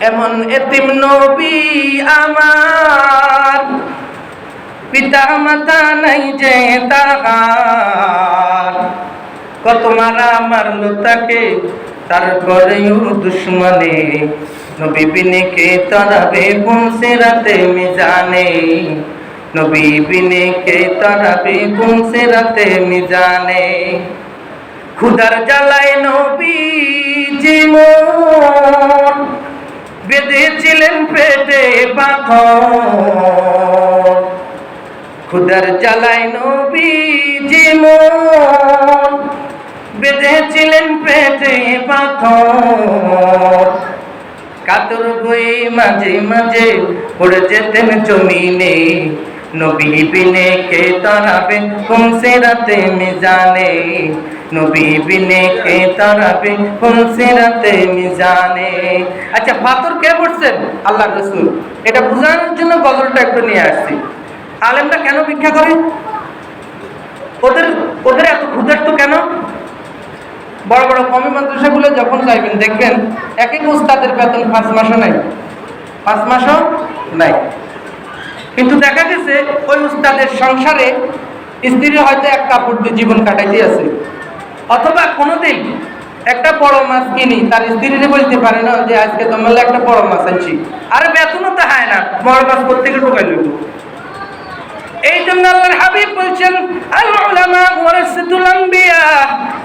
এমন এতিম নবী আমার। পিতা মাতা নাই যে তাহার। কত মারা মারলো তাকে তারপরেও দুশ্মনে। নবী বিনে কে তরাবে কোন সেরাতে মিজানে? নবী বিনে কে তরাবে কোন সেরাতে মিজানে? খুদার জ্বালায় নবী জীবন। বেঁধেছিলেন পেটে পাথর। খুদার জ্বালায় নবী জীবন বেঁধেছিলেন পেটে পাথর। কাতর বই মাঝে মাঝে পড়ে যেতেন জমিনে, নবী বিনে কে তারাবে, কোন সেরাতে মিজানে। নবী বিনে কে তারাবে কোন সেরাতে মিজানে? আচ্ছা পাথর কে পড়ছেন আল্লাহ রসুল। এটা বোঝানোর জন্য গজলটা একটু নিয়ে আসছি। আলেমরা কেন ভিক্ষা করে? ওদের ওদের এত ক্ষুধার্ত কেন? বড় বড় কমি মাদ্রাসাগুলো যখন যাইবেন, দেখবেন এক এক উস্তাদের বেতন পাঁচ মাসও নাই। পাঁচ মাসও নাই। কিন্তু দেখা গেছে, ওই উস্তাদের সংসারে স্ত্রী হয়তো এক কাপড় দিয়ে জীবন কাটাইতে আছে। অথবা কোনোদিন একটা বড় মাছ কিনি, তার স্ত্রীরে বলতে পারে না যে আজকে তোমার একটা বড় মাছ আনছি। আরে বেতনও তো হয় না, বড় মাছ কোথেকে ঢুকাই লইব এই জন্য আল্লাহর হাবিব বলছেন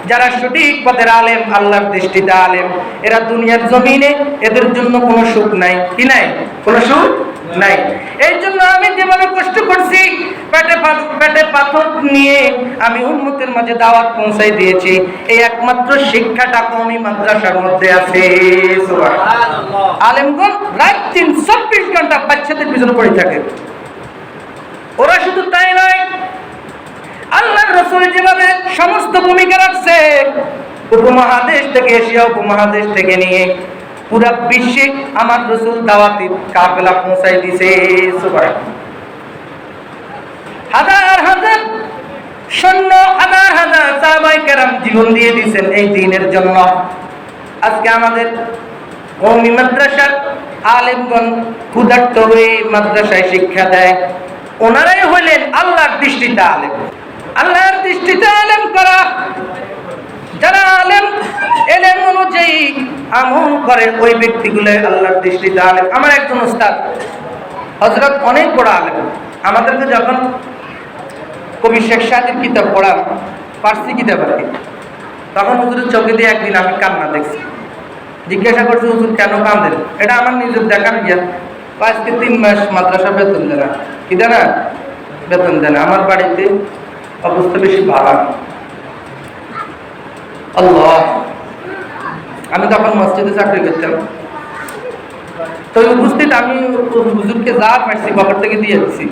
যারা সঠিক পথের আলেম, আল্লাহর দৃষ্টিতে আলেম, এরা দুনিয়ার জমিনে এদের জন্য কোনো সুখ নাই। কি নাই? কোনো সুখ? নাই। এই জন্য আমি যেভাবে কষ্ট করছি পেটে পেটে পাথর নিয়ে আমি উন্মতের মাঝে দাওয়াত পৌঁছাই দিয়েছি। এই একমাত্র শিক্ষাটা মাদ্রাসার মধ্যে আছে। আলেমগণ রাত দিন চব্বিশ ঘণ্টা বাচ্চাদের পিছনে পড়ে থাকে। ওরা শুধু তাই নয় আল্লাহ রসুল যেভাবে সমস্ত ভূমিকা রাখছে উপমহাদেশ থেকে এশিয়া উপমহাদেশ থেকে নিয়ে পুরা বিশ্বে আমার রসুল দাওয়াতি কাফেলা পৌঁছাই দিছে। হাজার হাজার সৈন্য, হাজার হাজার সাহাবাই কেরাম জীবন দিয়ে এই দিনের জন্য। আজকে আমাদের কৌমি মাদ্রাসার আলেমগণ ক্ষুধার্ত হয়ে মাদ্রাসায় শিক্ষা দেয়। ওনারাই হইলেন আল্লাহর দৃষ্টিতে আলেম। আল্লাহর দৃষ্টিতে আলেম করা যারা আলেম এলেম অনুযায়ী আমল করে ওই ব্যক্তিগুলো আল্লাহর দৃষ্টিতে আলেম। আমার একজন উস্তাদ হজরত অনেক বড় আলেম। আমাদেরকে যখন কবি শেখ সাদির কিতাব পড়ান, পার্সি কিতাব আর কি, তখন হুজুরের চোখে দিয়ে একদিন আমি কান্না দেখছি। জিজ্ঞাসা করছি, হুজুর, কেন কান্দেন এটা আমার নিজের দেখার গিয়া আজকে তিন মাস মাদ্রাসা বেতন দেয় না। কি দেয় না? বেতন দেয় না। আমার বাড়িতে অবস্থা বেশি ভালো। আল্লাহ। আমি তখন মসজিদে চাকরি করতাম। তো উপস্থিত আমি হুজুরকে যা পারছি বাবার থেকে দিয়ে দিচ্ছি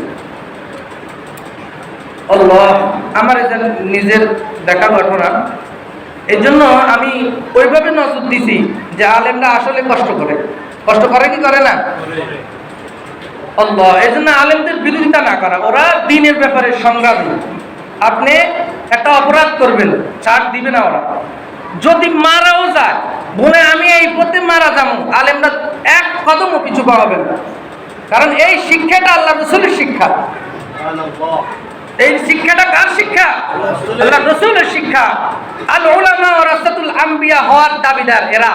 আল্লাহ, আমার এটা নিজের দেখা ঘটনা এই জন্য আমি ওইভাবে নজর দিছি যে আলেমরা আসলে কষ্ট করে। কষ্ট করে কি করে না? আল্লাহ এই জন্য আলেমদের বিরোধিতা না করা, ওরা দিনের ব্যাপারে সংগ্রামী। আপনি একটা অপরাধ করবেন, ছাড় দিবে না ওরা যদি মারাও যায়, বলে আমি এই পথে মারা যাব, আলেমরা এক কদমও পিছু পাবেন না। কারণ এই শিক্ষাটা আল্লাহ রসুলের শিক্ষা। এই শিক্ষাটা কার শিক্ষা? আল্লাহ রসুলের শিক্ষা। আল ওলামা ও রাস্তাতুল আম্বিয়া হওয়ার দাবিদার এরা।